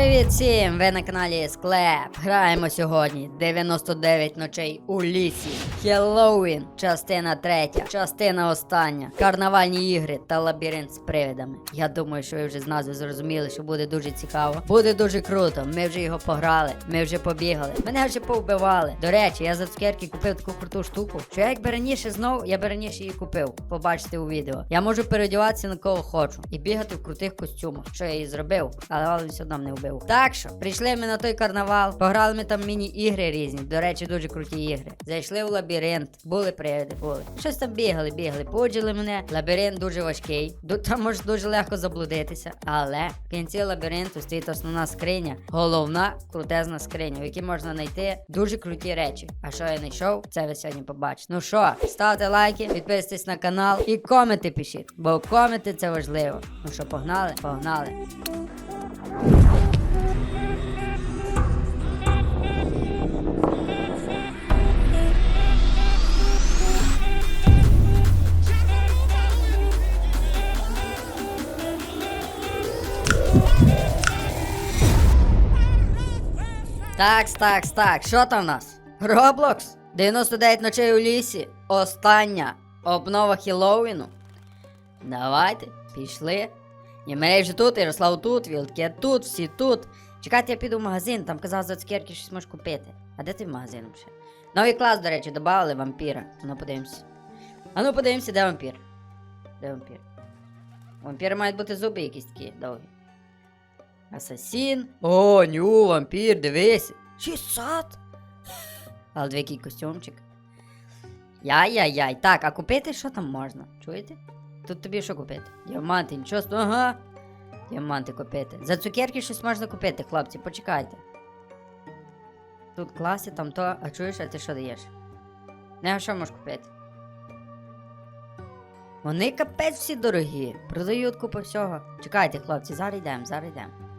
Привіт всім! Ви на каналі Склеп. Граємо сьогодні 99 ночей у лісі. Хеллоуін, частина третя, частина остання. Карнавальні ігри та лабіринт з привидами. Я думаю, що ви вже з назви зрозуміли, що буде дуже цікаво. Буде дуже круто. Ми вже його пограли, ми вже побігали. Мене вже повбивали. До речі, я за цукерки купив таку круту штуку. Що я якби раніше знов, я би раніше її купив. Побачите у відео. Я можу переодіватися на кого хочу і бігати в крутих костюмах. Що я і зробив, але все одно не вбив. Так що, прийшли ми на той карнавал, пограли ми там міні-ігри різні. До речі, дуже круті ігри. Зайшли в лабіринт, були привиди, були. Щось там бігали, бігали, поджили мене. Лабіринт дуже важкий. Там може дуже легко заблудитися. Але в кінці лабіринту стоїть основна скриня, головна крутезна скриня, в якій можна знайти дуже круті речі. А що я знайшов, це ви сьогодні побачите. Ну що, ставте лайки, підписуйтесь на канал і коменти пишіть, бо коменти це важливо. Ну що, погнали? Погнали. Такс, такс, так. Що там в нас? Роблокс? 99 ночей у лісі. Остання обнова Хіллоуіну. Давайте, пішли. Німей вже тут, Ярослав тут, Вілтке тут, всі тут. Чекайте, я піду в магазин, там казав за цукерки щось можеш купити. А де ти в магазин ще? Новий клас, до речі, додали вампіра. Ну подивимося. А ну подивимося, де вампір. Де вампір? У вампіра мають бути зуби якісь такі довгі. Асасін. О, ню, вампір, дивись. 600. Але двякий костюмчик. Яй-яй-яй. Так, а купити що там можна? Чуєте? Тут тобі що купити? Діаманти, нічого. Ага. Діаманти купити. За цукерки щось можна купити, хлопці, почекайте. Тут класи, там то, а чуєш, а ти що даєш? Не, а що можеш купити? Вони капець всі дорогі. Продають купу всього. Чекайте, хлопці, зараз йдемо, зараз йдемо.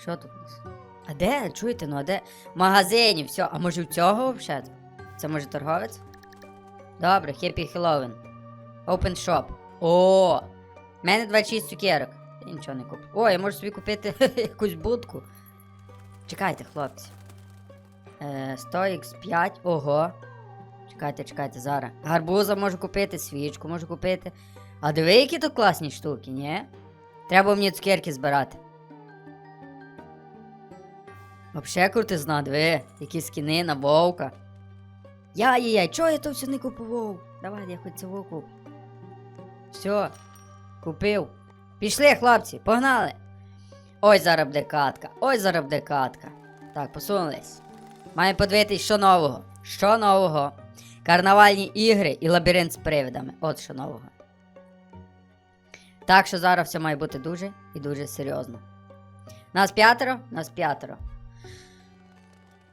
Що тут у нас? А де? Чуєте, ну а де? В магазині, все. А може в цього взагалі? Це може торговець? Добре, Happy Halloween. Open Shop. О! В мене 26 цукерок. Я нічого не куплю. О, я можу собі купити якусь будку. Чекайте, хлопці. Е, 100x5, ого. Чекайте, чекайте, зараз. Гарбуза можу купити, свічку можу купити. А диви, які тут класні штуки, ні? Треба мені цукерки збирати. Вообще крутизна, диви, які скіни на вовка. Яй-яй, чого я то все не купував? Давай, я хоч цього куплю. Все, купив. Пішли, хлопці, погнали. Ой, зараз буде катка, ой, зараз буде катка. Так, посунулись. Маємо подивитись, що нового. Що нового? Карнавальні ігри і лабіринт з привидами. От що нового. Так що зараз все має бути дуже і дуже серйозно. Нас п'ятеро? Нас п'ятеро.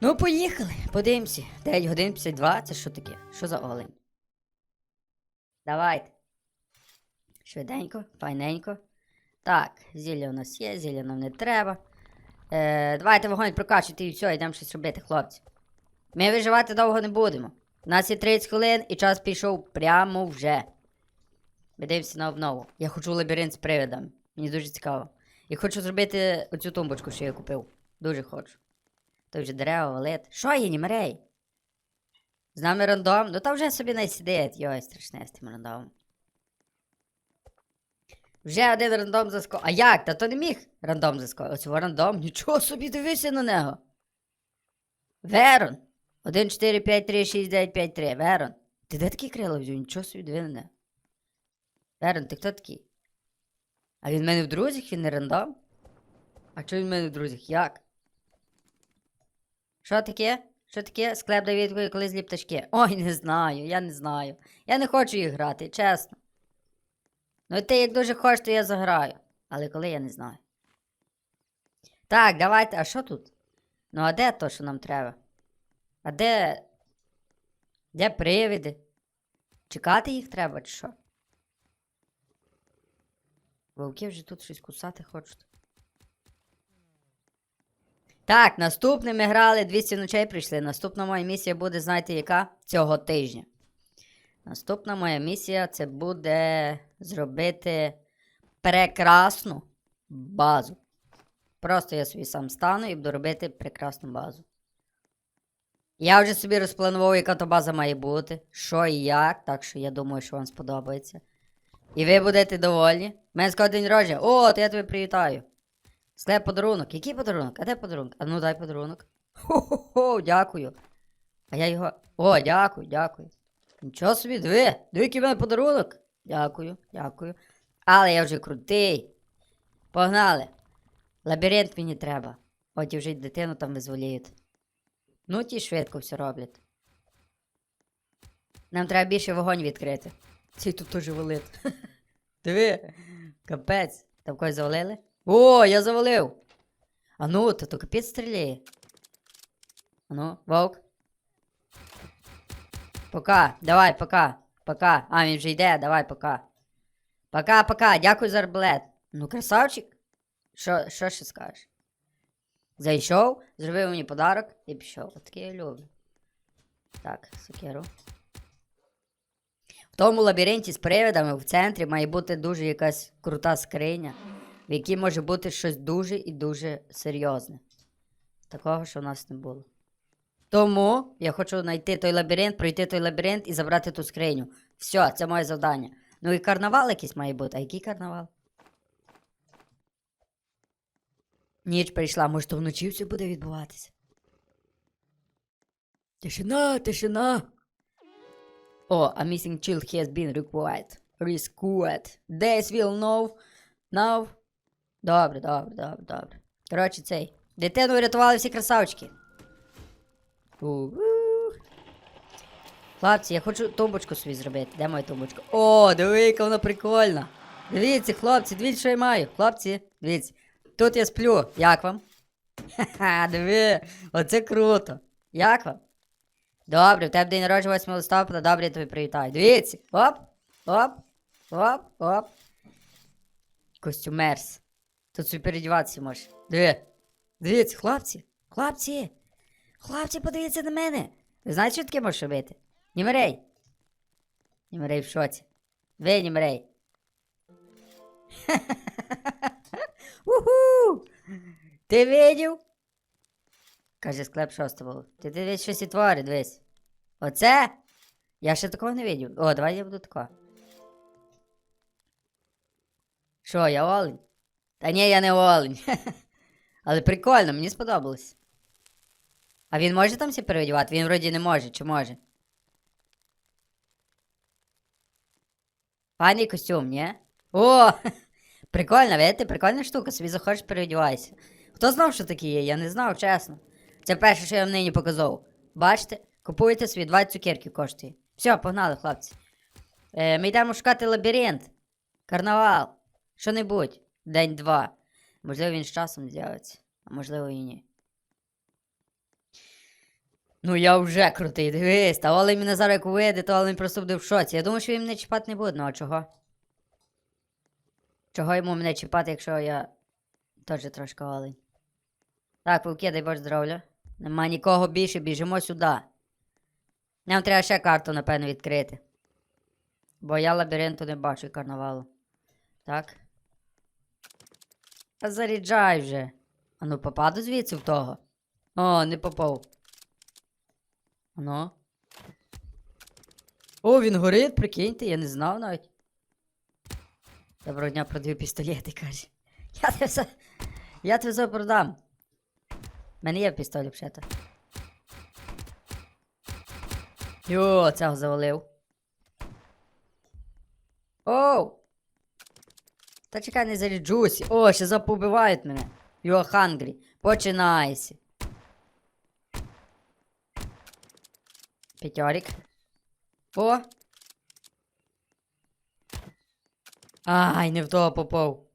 Ну, поїхали. Подивимося. 9 годин 52. Це що таке? Що за олень? Давайте. Швиденько, файненько. Так, зілля у нас є, зілля нам не треба. Е, давайте вогонь прокачуйте і все, йдемо щось робити, хлопці. Ми виживати довго не будемо. У нас є 30 хвилин і час пішов прямо вже. Дивимося на обнову. Я хочу лабіринт з привидами. Мені дуже цікаво. І хочу зробити оцю тумбочку, що я купив. Дуже хочу. Той вже дерева валить. Що є, німерей? З нами рандом? Ну та вже собі не сидить. Йой, страшне з тим рандомом. Вже один рандом заско. А як? Та то не міг рандом заско. Оцього рандом. Нічого собі дивися на нього. Верон. 1, 4, 5, 3, 6, 9, 5, 3. Верон. Ти де такі крила взяв? Нічого собі диви на. Верон, ти хто такий? А він в мене в друзях, він не рандом? А чого він в мене в друзях? Як? Що таке? Що таке? Склеп Давідко коли злі пташки? Ой, не знаю, я не знаю. Я не хочу їх грати, чесно. Ну ти як дуже хочеш, то я заграю. Але коли я не знаю. Так, давайте, а що тут? Ну, а де то, що нам треба? А де. Де привиди? Чекати їх треба, чи що? Вовки вже тут щось кусати хочуть. Так, наступне ми грали 200 ночей прийшли. Наступна моя місія буде, знаєте, яка? Цього тижня. Наступна моя місія це буде зробити прекрасну базу. Просто я собі сам стану і буду робити прекрасну базу. Я вже собі розпланував, яка то база має бути, що і як, так що я думаю, що вам сподобається. І ви будете довольні. У мене скоро день народження. О, то я тебе привітаю. Склеп подарунок. Який подарунок? А де подарунок? А ну дай подарунок. Хо-хо-хо, дякую. А я його. О, дякую, дякую. Нічого собі, диви, диви, який в мене подарунок. Дякую, дякую. Але я вже крутий. Погнали. Лабіринт мені треба. От і вже й дитину там визволіють. Ну, ті швидко все роблять. Нам треба більше вогонь відкрити. Цей тут теж валить. Диви, капець. Там когось завалили? О, я завалив. А ну, то то капець стріляє. А ну, вовк. Пока, давай, пока. Пока. А, він вже йде, давай, пока. Пока, пока, дякую за арбалет. Ну, красавчик. Що, що ще скажеш? Зайшов, зробив мені подарок і пішов. От таке я люблю. Так, сокеру. В тому лабіринті з привидами в центрі має бути дуже якась крута скриня, в якій може бути щось дуже і дуже серйозне. Такого, що в нас не було. Тому я хочу знайти той лабіринт, пройти той лабіринт і забрати ту скриню. Все, це моє завдання. Ну і карнавал якийсь має бути. А який карнавал? Ніч прийшла, може, то вночі все буде відбуватися. Тишина, тишина. О, a missing child has been required. Rescued. Days will know. Now. Добре, добре, добре, добре. Коротше, цей. Дитину врятували всі красавчики. Хлопці, я хочу тумбочку собі зробити. Де моя тумбочка? О, диви, яка вона прикольна. Дивіться, хлопці, дивіться, що я маю. Хлопці, дивіться. Тут я сплю. Як вам? Ха-ха, диви, оце круто. Як вам? Добре, в тебе день народження 8 листопада, добре, я тобі привітаю. Дивіться. Оп, оп, оп, оп. Костюмерс. Тут собі передіватися можеш. Диви. Дивіться, хлопці. Хлопці. Хлопці, подивіться на мене. Ви знаєте, що таке можеш робити? Німерей. Німерей в шоці. Ви, Німерей. Уху! Ти видів? Каже склеп шостого. Ти дивись щось і твори, дивись. Оце? Я ще такого не видів. О, давай я буду тако. Що, я олень? Та ні, я не олень. Але прикольно, мені сподобалось. А він може там всі переодівати? Він вроді не може, чи може? Файний костюм, ні? О! Прикольно, видите, прикольна штука, собі заходиш, переодівайся. Хто знав, що такі є? Я не знав, чесно. Це перше, що я вам нині показав. Бачите? Купуєте собі 20 цукерків коштує. Все, погнали, хлопці. Е, ми йдемо шукати лабіринт. Карнавал. Що-небудь. День-два. Можливо, він з часом з'явиться, а можливо і ні. Ну я вже крутий, дивись, та Олень мене зараз як увийде, то Олень просто буде в шоці. Я думаю, що він мене чіпати не буде, ну а чого? Чого йому мене чіпати, якщо я теж трошки олень? Так, вовки, дай Боже здоров'я. Нема нікого більше, біжимо сюди. Нам треба ще карту, напевно, відкрити. Бо я лабіринту не бачу і карнавалу. Так. Та заряджай вже. А ну попаду звідси в того. О, не попав. Ану. О, він горить, прикиньте, я не знав навіть. Доброго дня продаю пістолети, каже. Я тебе все. Я тебе все продам. У мене є пістолет взагалі. Йо, цього завалив. Оу! Та чекай, не заряджусь. О, ще запобивають мене. Йо, хангрі. Починайся. П'ятьорік. О! Ай, не в того попав.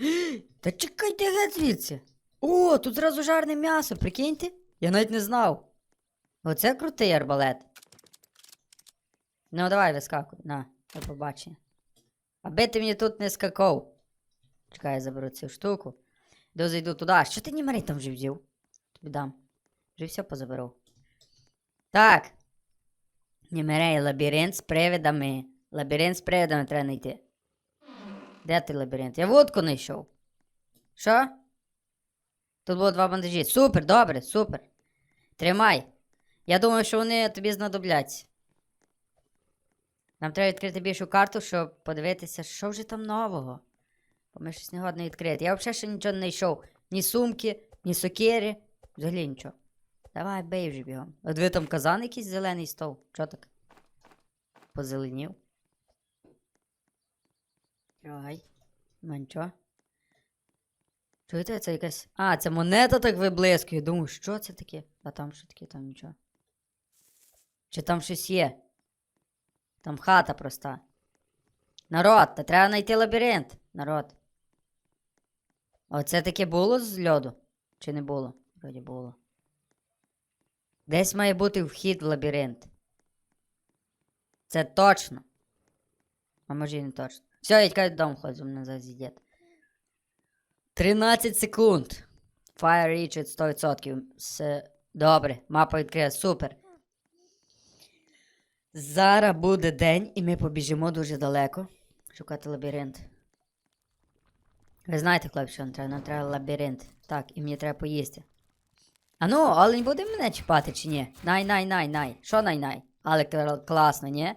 Та чекайте геть звідси. О, тут зразу жарне м'ясо, прикиньте? Я навіть не знав. Оце крутий арбалет. Ну, давай вискакуй, на, до побачення. Аби ти мені тут не скакав. Чекай, я заберу цю штуку. Йду зайду туди. Що ти німерей там вже взяв? Тобі дам. Вже все позаберу. Так. Німерей, лабіринт з привидами. Лабіринт з привидами треба знайти. Де ти лабіринт? Я водку знайшов. Що? Тут було два бандажі. Супер, добре, супер. Тримай. Я думаю, що вони тобі знадобляться. Нам треба відкрити більшу карту, щоб подивитися, що вже там нового. Бо ми щось не годно відкрити. Я взагалі ще нічого не знайшов. Ні сумки, ні сокири. Взагалі нічого. Давай, бей вже бігом. От ви там казан якийсь зелений стов. Чо так? Позеленів. Ай. Ну нічого. Чуєте, це якась. А, це монета так виблискує. Думаю, що це таке? А там що таке, там нічого. Чи там щось є? Там хата проста. Народ, та треба знайти лабіринт. Народ. Оце таке було з льоду? Чи не було? Вроді було. Десь має бути вхід в лабіринт. Це точно. А може і не точно. Все, я тікаю додому, ходжу, мене зараз їдять. 13 секунд. Fire reached 100%. Все добре, мапа відкрита, супер. Зараз буде день, і ми побіжимо дуже далеко. Шукати лабіринт. Ви знаєте, хлопці, що нам треба? Нам треба лабіринт. Так, і мені треба поїсти. А ну, олень буде мене чіпати чи ні? Най, най, най, най. Що най, най? Але класно, ні?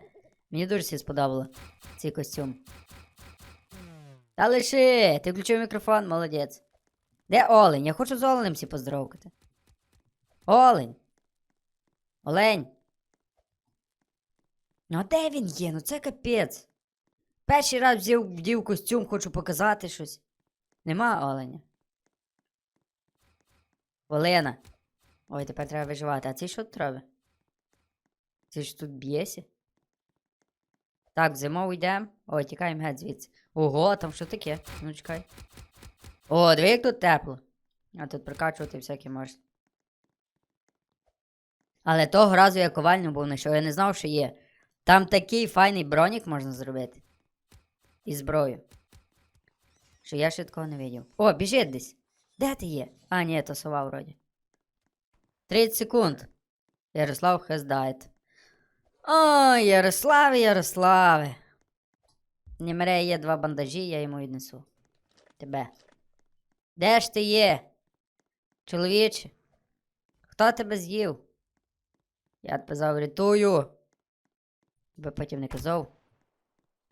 Мені дуже всі сподобало цей костюм. Та лиши, ти включив мікрофон, молодець. Де олень? Я хочу з оленем всі поздоровкати. Олень. Олень. Ну а де він є? Ну це капець. Перший раз взяв, вдів костюм, хочу показати щось. Нема оленя. Олена. Ой, тепер треба виживати. А це що тут робить? Це ж тут б'єсі? Так, в зимову йдемо. Ой, тікаємо геть звідси. Ого, там що таке? Ну чекай. О, диви, як тут тепло. А тут прокачувати всяке можна. Але того разу я ковальню був знайшов, я не знав, що є. Там такий файний бронік можна зробити. І зброю. Що я ще такого не видів. О, біжить десь. Де ти є? А, ні, то сова вроді. 30 секунд. Ярослав died. Ой, Ярославе, Ярославе. Німере є два бандажі, я йому віднесу. Тебе. Де ж ти є? Чоловіче? Хто тебе з'їв? Я тебе заврятую. Би потім не казав,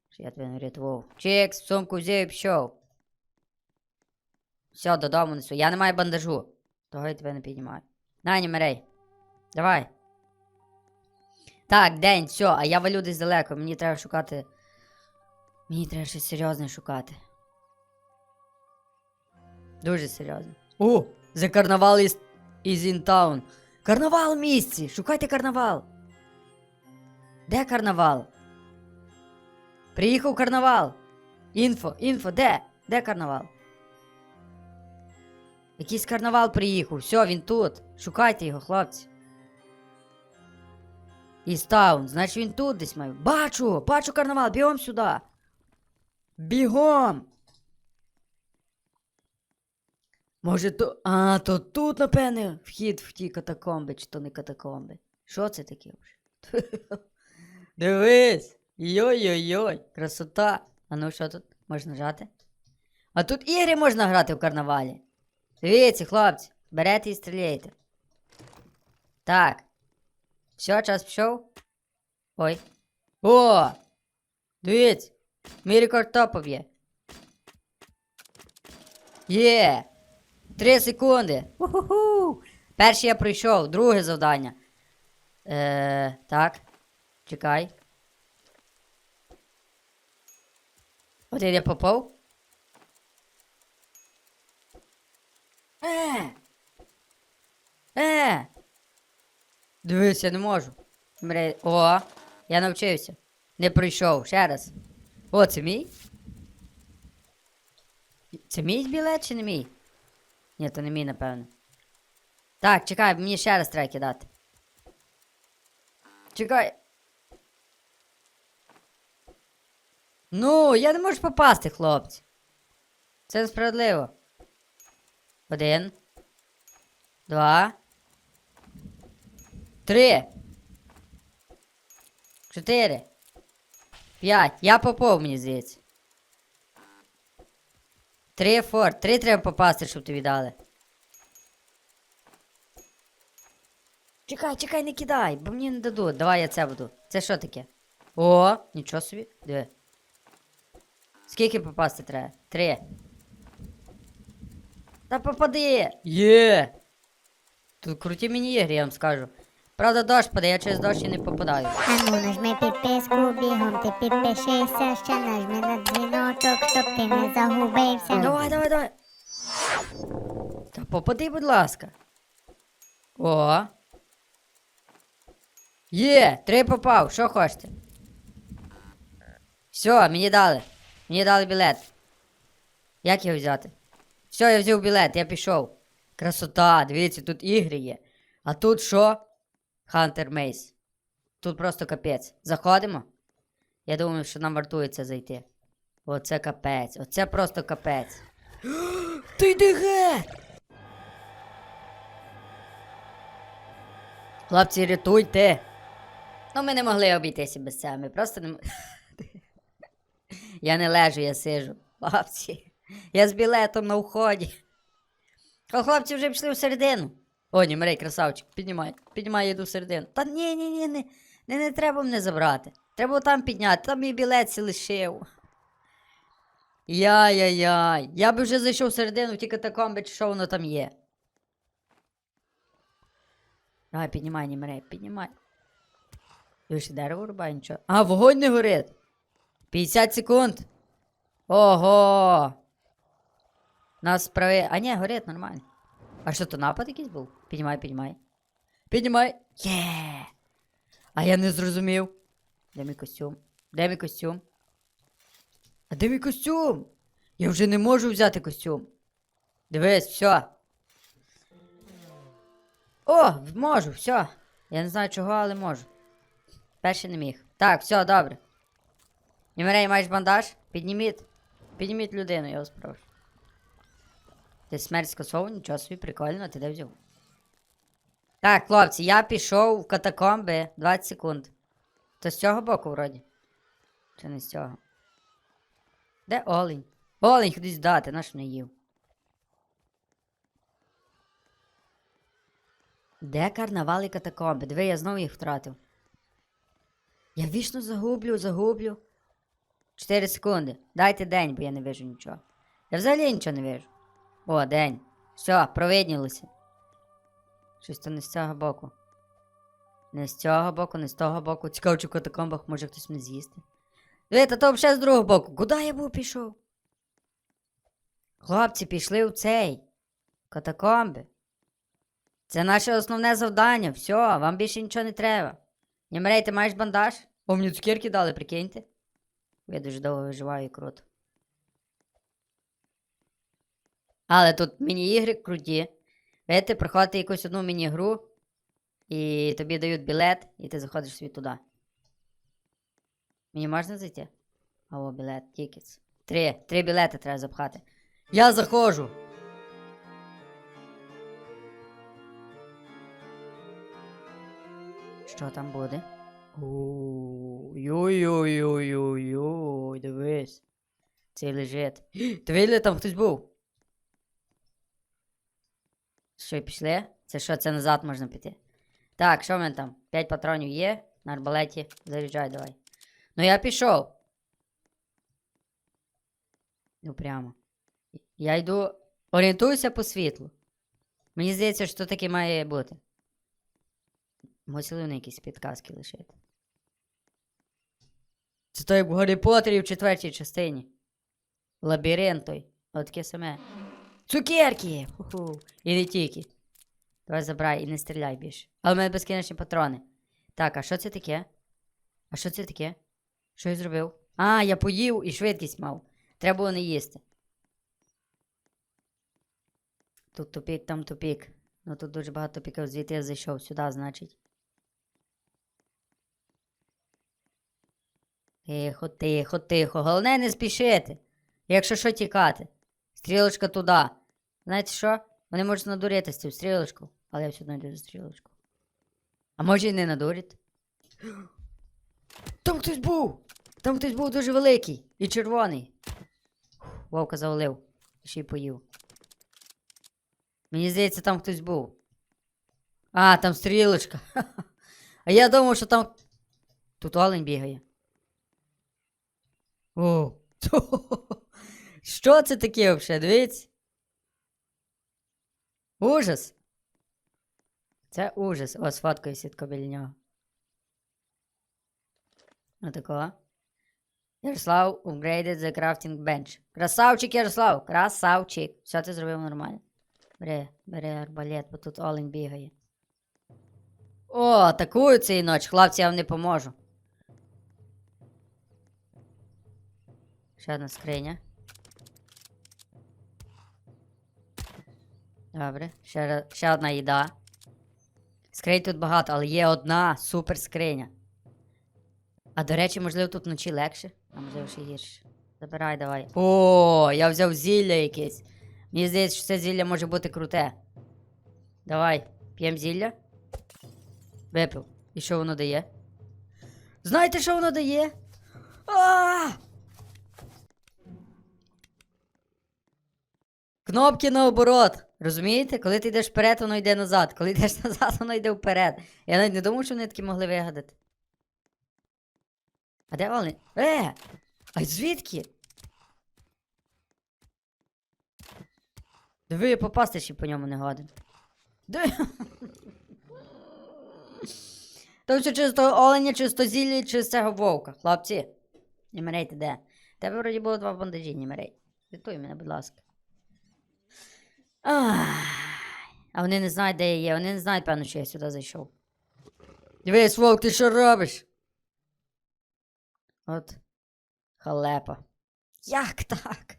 що я тебе не рятував. Чекс, сумку взяв і пішов. Все, додому несу. Я не маю бандажу. Того я тебе не піднімаю. На, Німерей. Давай. Так, день, все, а я валю десь далеко. Мені треба шукати. Мені треба щось серйозне шукати. Дуже серйозно. О! The Carnival is, is in town. Карнавал в місці! Шукайте карнавал. Де карнавал? Приїхав карнавал. Інфо, інфо, де? Де карнавал? Якийсь карнавал приїхав. Все, він тут. Шукайте його, хлопці. Істаун, значить він тут десь має. Бачу! Бачу карнавал, бігом сюди. Бігом! Може то. А, то тут, напевне, вхід в ті катакомби, чи то не катакомби. Що це таке вже? Дивись! Йой-йой-йой, красота. А ну що тут? Можна нажати? А тут ігри можна грати в карнавалі. Дивіться, хлопці, берете і стріляєте. Так. Все, час пішов. Ой. О! Дивіться! Мій рекорд топов є. Є! Три секунди. Уху! Перший я пройшов, друге завдання. Е, так. Чекай. Один я попав. Е! Е! Дивись, я не можу. О, я навчився. Не пройшов. Ще раз. О, це мій? Це мій білет чи не мій? Ні, то не мій, напевно. Так, чекай, мені ще раз треба кидати. Чекай. Ну, я не можу попасти, хлопці. Це несправедливо. Один. Два. Три. Чотири. П'ять. Я попав, мені здається. Три форт. Три треба попасти, щоб тобі дали. Чекай, чекай, не кидай, бо мені не дадуть. Давай я це буду. Це що таке? О, нічого собі. Диви. Скільки попасти треба? Три. Та попади! Є! Тут круті міні-ігри, я вам скажу. Правда, дощ паде, я через дощ і не попадаю. Ану, нажми підписку, бігом ти підпишися, ще нажми на дзвіночок, щоб ти не загубився. Давай, давай, давай. Та попади, будь ласка. О. Є, три попав, що хочете? Все, мені дали. Мені дали білет. Як його взяти? Все, я взяв білет, я пішов. Красота, дивіться, тут ігри є. А тут що? Хантер Мейс. Тут просто капець. Заходимо? Я думаю, що нам вартується зайти. Оце капець, оце просто капець. Ти йди геть! Хлопці, рятуйте! Ну, ми не могли обійтися без цього, ми просто не м- Я не лежу, я сижу. Хлопці. Я з білетом на вході. А хлопці вже пішли всередину. О, ні, Марей, красавчик, піднімай, піднімай, йду всередину. Та ні, ні, ні, не, не, не треба мене забрати. Треба там підняти, там мій білет сі лишив. Яй-яй-яй. Я би вже зайшов в ті катакомби, чи що воно там є. Давай, піднімай, Німрей, піднімай. Ви ще дерево рубає, нічого. А, вогонь не горить. 50 секунд. Ого. Нас справи. А ні, горить нормально. А що то напад якийсь був? Піднімай, піднімай. Піднімай. Є. А я не зрозумів. Де мій костюм? Де мій костюм? А де мій костюм? Я вже не можу взяти костюм. Дивись, все. О, можу, все. Я не знаю чого, але можу. Перший не міг. Так, все, добре. Німерей, маєш бандаж? Підніміть. Підніміть людину, я вас прошу. Ти смерть скасовував, нічого собі, прикольно, ти де взяв? Так, хлопці, я пішов в катакомби 20 секунд. То з цього боку, вроді. Чи не з цього? Де олень? Олень кудись дати, наш не їв. Де карнавал і катакомби? Диви, я знову їх втратив. Я вічно загублю, загублю. 4 секунди. Дайте день, бо я не вижу нічого. Я взагалі нічого не вижу. О, день. Все, провиднілося. Щось то не з цього боку. Не з цього боку, не з того боку. Цікаво, чи в катакомбах може хтось мене з'їсти. Дивіться, то взагалі з другого боку. Куди я був пішов? Хлопці, пішли в цей. Катакомби. Це наше основне завдання. Все, вам більше нічого не треба. Німрей, ти маєш бандаж? О, мені цукерки дали, прикиньте. Я дуже довго виживаю і круто. Але тут міні-ігри круті. Видите, проходити якусь одну міні-гру, і тобі дають білет, і ти заходиш собі туди. Мені можна зайти? О, білет, тікетс. Три. Три білети треба запхати. Я заходжу. Що там буде? Ой-ой-ой-ой-ой. Цей лежить. Ти видели, там хтось був? Що, пішли? Це що, це назад можна піти? Так, що в мене там? П'ять патронів є. На арбалеті. Заряджай давай. Ну я пішов. Ну прямо. Я йду. Орієнтуюся по світлу. Мені здається, що таке має бути. Мусили вони якісь підказки лишити. Це то як в Гаррі Поттері в четвертій частині. Лабіринт той. Отаке саме. Цукерки! Ху-ху. І не тільки. Давай забирай і не стріляй більше. Але в мене безкінечні патрони. Так, а що це таке? А що це таке? Що я зробив? А, я поїв і швидкість мав. Треба було не їсти. Тут тупік, там тупік. Ну тут дуже багато тупіків, звідти я зайшов сюди, значить. Тихо, тихо, тихо. Головне не спішити. Якщо що тікати. Стрілочка туди. Знаєте що? Вони можуть надурити з цим стрілочку, але я все одно йду за стрілочку. А може і не надурити? Там хтось був! Там хтось був дуже великий і червоний. Вовка завалив. Ще й поїв. Мені здається, там хтось був. А, там стрілочка. А я думав, що там. Тут олень бігає. О. Що це таке взагалі? Дивіться? Ужас. Це ужас. О, сфоткаю сітко біля нього. Отакого. Ярослав upgraded the crafting bench. Красавчик, Ярослав! Красавчик! Все ти зробив нормально. Бери, бери арбалет, бо тут олень бігає. О, атакую цієї ночі, хлопці, я вам не поможу. Ще одна скриня. Добре, ще, ще одна їда. Скринь тут багато, але є одна супер скриня. А до речі, можливо, тут вночі легше, а можливо ще гірше. Забирай, давай. О, я взяв зілля якесь. Мені здається, що це зілля може бути круте. Давай, п'ємо зілля. Випив. І що воно дає? Знаєте, що воно дає? А! Кнопки наоборот. Розумієте? Коли ти йдеш вперед, воно йде назад. Коли йдеш назад, воно йде вперед. Я навіть не думав, що вони такі могли вигадати. А де олень? Е! А звідки? Диви, попасти ще по ньому не годен. Диви. Тому що того оленя, через то зілля, через цього вовка. Хлопці, не мерейте де. Тебе вроді було два бандажі, не мерей. Рятуй мене, будь ласка. А вони не знають, де я є. Вони не знають, певно, що я сюди зайшов. Дивись, вовк, ти що робиш? От. Халепа. Як так?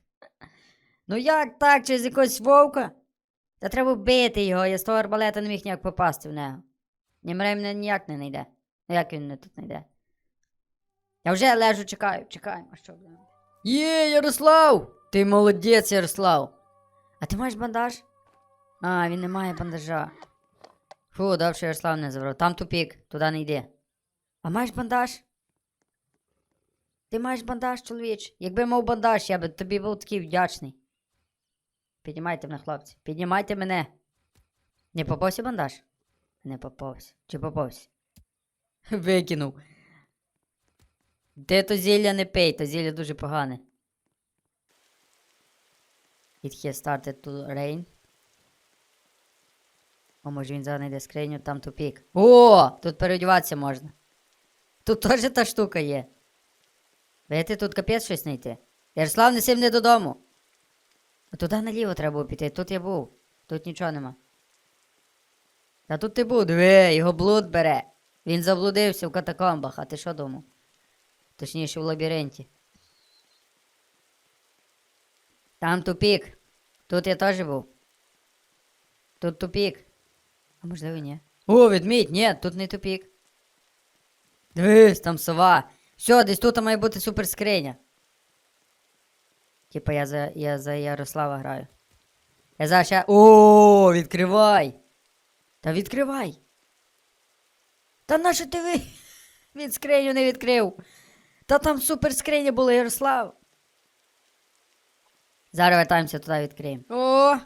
Ну як так, через якогось вовка? Та треба вбити його, я з того арбалета не міг ніяк попасти в нього. Німрей мене ніяк не знайде. Ну як він мене тут знайде? Я вже лежу, чекаю, чекаю, а що буде? Є, Ярослав! Ти молодець, Ярослав! А ти маєш бандаж? А, він не має бандажа. Фу, добре, Ярослав не забрав. Там тупік, туди не йди. А маєш бандаж? Ти маєш бандаж, чоловіч. Якби мав бандаж, я би тобі був такий вдячний. Піднімайте мене, хлопці. Піднімайте мене. Не попався бандаж? Не попався. Чи попався? Викинув. Ти то зілля не пий, то зілля дуже погане. It has started to rain. О, може він зараз знайде скриню, там тупік. О! Тут переодіватися можна. Тут теж та штука є. Видите, тут капець щось знайти. Ярослав, неси мене додому. А туди наліво треба було піти. Тут я був. Тут нічого нема. Та тут ти був, диви, його блуд бере. Він заблудився в катакомбах, а ти що думав? Точніше, в лабіринті. Там тупік. Тут я теж був. Тут тупік. А можливо, ні. О, ведмідь, ні, тут не тупік. Дивись, там сова. Все, десь тут має бути суперскриня. Типа я за, я за Ярослава граю. Я зараз ще. О, відкривай! Та відкривай! Та нащо ти ви? Він скриню не відкрив. Та там суперскриня була, Ярослав. Зараз вертаємося туди відкриємо. О!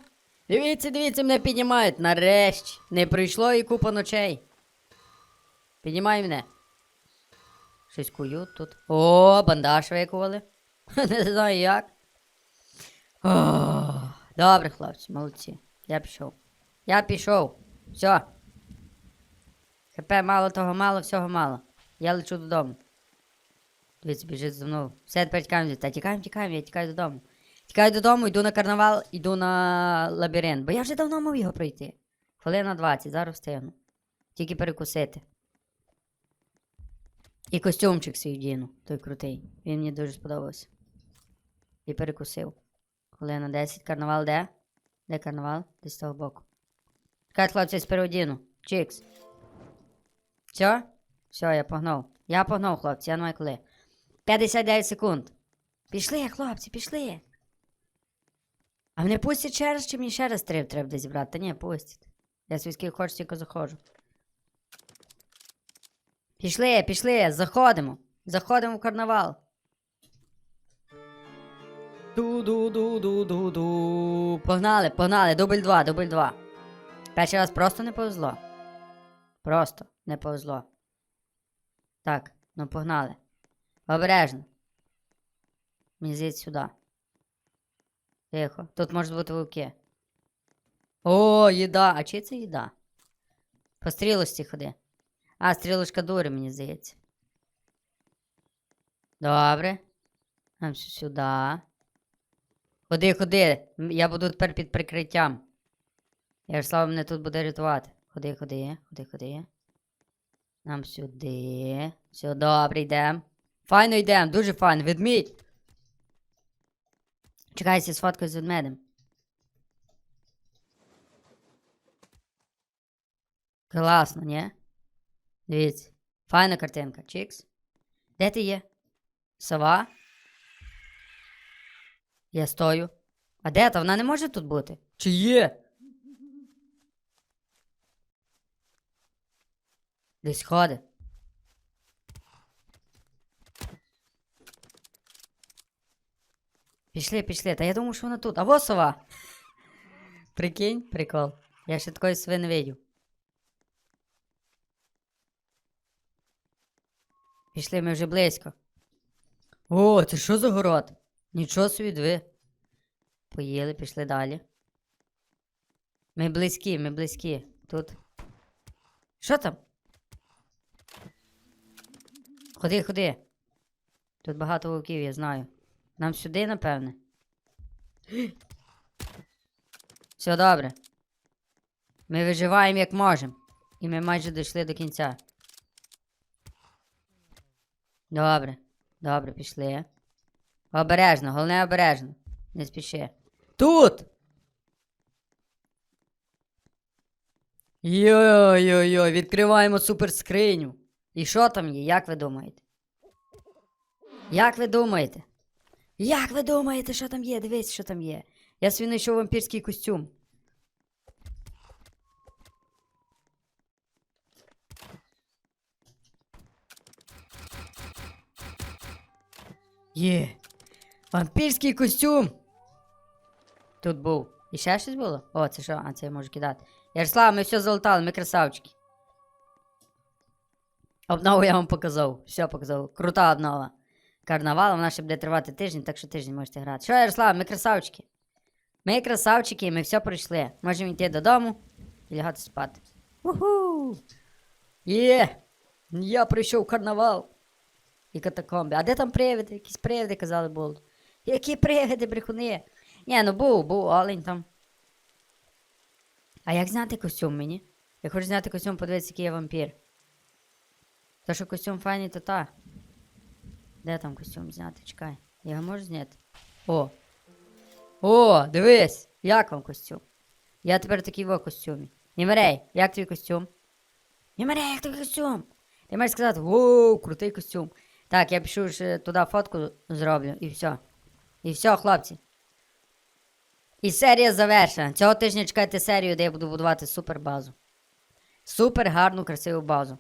Дивіться, дивіться, мене піднімають. Нарешті. Не прийшло і купа ночей. Піднімай мене. Щось кують тут. О, бандаж викували. Не знаю як. О, добре, хлопці, молодці. Я пішов. Я пішов. Все. ХП мало того мало, всього мало. Я лечу додому. Дивіться, біжить за мною. Все, тепер тікаємо. Та тікаємо, тікаємо, я тікаю додому. Тікаю додому, йду на карнавал, йду на лабіринт. Бо я вже давно мав його пройти. Хвилина 20, зараз встигну. Тільки перекусити. І костюмчик свій вдіну, той крутий. Він мені дуже сподобався. І перекусив. Хвилина 10. Карнавал де? Де карнавал? Десь з того боку. Чекай, хлопці, з переодіну. Чікс. Все? Все, я погнав. Я погнав, хлопці, я маю коли. 59 секунд. Пішли, хлопці, пішли. А мене пустять ще раз, чи мені ще раз три треба десь зібрати? Та ні, пустять. Я свійський хочу, тільки заходжу. Пішли, пішли, заходимо. Заходимо в карнавал. Ду-ду-ду-ду-ду-ду. Погнали, погнали, дубль два, дубль два. Перший раз просто не повезло. Просто не повезло. Так, ну погнали. Обережно. Мені сюди. Тихо. Тут можуть бути вовки. О, їда. А чи це їда? По стрілочці ходи. А, стрілочка дури, мені здається. Добре. Нам сюди. Ходи, ходи. Я буду тепер під прикриттям. Ярослав мене тут буде рятувати. Ходи, ходи, ходи, ходи. Нам сюди. Все добре, йдемо. Файно йдемо, дуже файно. Ведмідь. Чекайся, сфоткаю з ведмедем. Класно, ні? Дивіться. Файна картинка. Чікс. Де ти є? Сова? Я стою. А де та? Вона не може тут бути? Чи є? Десь ходить. Пішли, пішли. Та я думав, що вона тут. А во сова. Прикинь, прикол. Я ще такої сви не видів. Пішли, ми вже близько. О, це що за город? Нічого собі диви. Поїли, пішли далі. Ми близькі, ми близькі. Тут. Що там? Ходи, ходи. Тут багато вовків, я знаю. Нам сюди, напевне. Все добре. Ми виживаємо як можемо. І ми майже дійшли до кінця. Добре. Добре, пішли. Обережно, головне обережно. Не спіши. Тут! Йой-йой-йой, відкриваємо суперскриню. І що там є, як ви думаєте? Як ви думаєте? Як ви думаєте, що там є? Дивись, що там є. Я собі знайшов вампірський костюм. Є. Вампірський костюм. Тут був. І ще щось було? О, це що? А, це я можу кидати. Ярослав, ми все залутали, ми красавчики. Обнову я вам показав. Все показав. Крута обнова. Карнавал, вона ще буде тривати тиждень, так що тиждень можете грати. Що, Ярослав, ми красавчики. Ми красавчики, ми все пройшли. Можемо йти додому і лягати спати. Уху! Є! Я прийшов карнавал. І катакомби. А де там привиди? Якісь привиди казали були. Які привиди, брехуни? Ні, ну був, був олень там. А як зняти костюм мені? Я хочу зняти костюм, подивитися, який я вампір. То, що костюм файний, то та. Де там костюм зняти? Чекай. Його можу зняти? О! О, дивись! Як вам костюм? Я тепер такий в костюмі. Німерей, як твій костюм? Німерей, як твій костюм? Ти маєш сказати, воу, крутий костюм. Так, я пишу ще туди фотку зроблю і все. І все, хлопці. І серія завершена. Цього тижня чекайте серію, де я буду будувати супер базу. Супер гарну, красиву базу.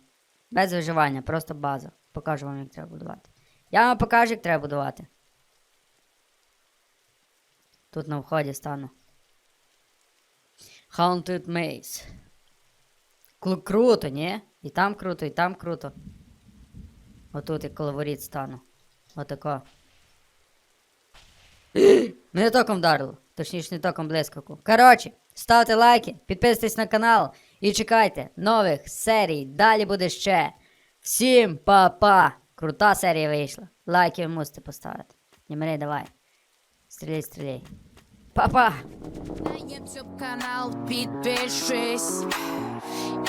Без виживання, просто база. Покажу вам, як треба будувати. Я вам покажу, як треба будувати. Тут на вході стану. Haunted Maze. Клу- круто, ні? І там круто, і там круто. Отут як коло воріт стану. Отако. Мене током вдарило. Точніше, не током блискавку. Коротше, ставте лайки, підписуйтесь на канал і чекайте нових серій. Далі буде ще. Всім па-па! Крута серія вийшла. Лайки ви мусите поставити. Німерей, давай. Стріляй, стріляй. Па-па! На YouTube канал підпишись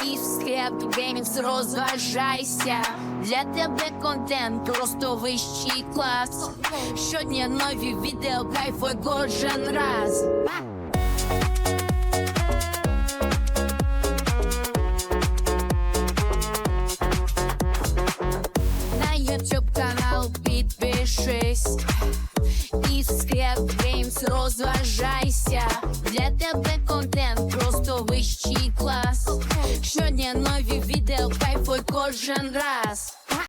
і в склеп геймінг розважайся. Для тебе контент просто вищий клас. Щодня нові відео, кайфуй кожен раз. Підпишись і в геймс розважайся. Для тебе контент просто вищий клас. Щодня нові відео, кайфуй кожен раз.